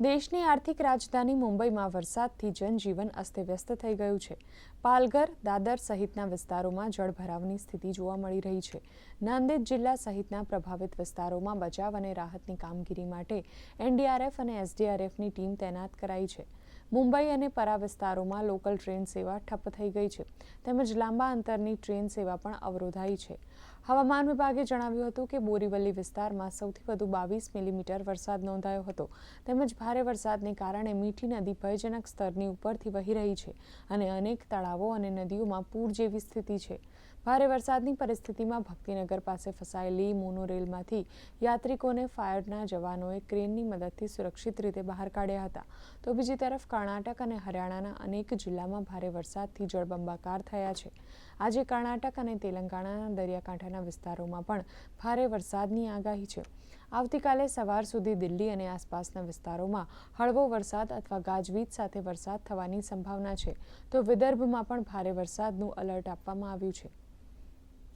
દેશની આર્થિક રાજધાની મુંબઈમાં વરસાદથી જનજીવન અસ્તવ્યસ્ત થઈ ગયું છે. પાલઘર, દાદર સહિતના વિસ્તારોમાં જળભરાવની સ્થિતિ જોવા મળી રહી છે. નાંદેડ જિલ્લા સહિતના પ્રભાવિત વિસ્તારોમાં બચાવ અને રાહતની કામગીરી માટે એનડીઆરએફ અને એસડીઆરએફની ટીમ તૈનાત કરાઈ છે. મુંબઈ અને પરા વિસ્તારોમાં લોકલ ટ્રેન સેવા ઠપ્પ થઈ ગઈ છે. તેમજ લાંબા અંતરની ટ્રેન સેવા પણ અવરોધાઈ છે. હવામાન વિભાગે જણાવ્યું હતું કે બોરીવલી વિસ્તારમાં સૌથી વધુ બાવીસ મિલીમીટર વરસાદ નોંધાયો હતો. તેમજ ભારે વરસાદને કારણે મીઠી નદી ભયજનક સ્તરની ઉપરથી વહી રહી છે અને અનેક તળાવો અને નદીઓમાં પૂર જેવી સ્થિતિ છે. ભારે વરસાદની પરિસ્થિતિમાં ભક્તિનગર પાસે ફસાયેલી મોનોરેલમાંથી યાત્રિકોને ફાયરના જવાનોએ ક્રેનની મદદથી સુરક્ષિત રીતે બહાર કાઢ્યા હતા. તો બીજી તરફ કર્ણાટક અને હરિયાણાના અનેક જિલ્લામાં ભારે વરસાદથી જળબંબાકાર થયા છે. આજે કર્ણાટક અને તેલંગાણાના દરિયાકાંઠાના વિસ્તારોમાં પણ ભારે વરસાદની આગાહી છે. આવતીકાલે સવાર સુધી દિલ્હી અને આસપાસના વિસ્તારોમાં હળવો વરસાદ અથવા ગાજવીજ સાથે વરસાદ થવાની સંભાવના છે. તો વિદર્ભમાં પણ ભારે વરસાદનું અલર્ટ આપવામાં આવ્યું છે.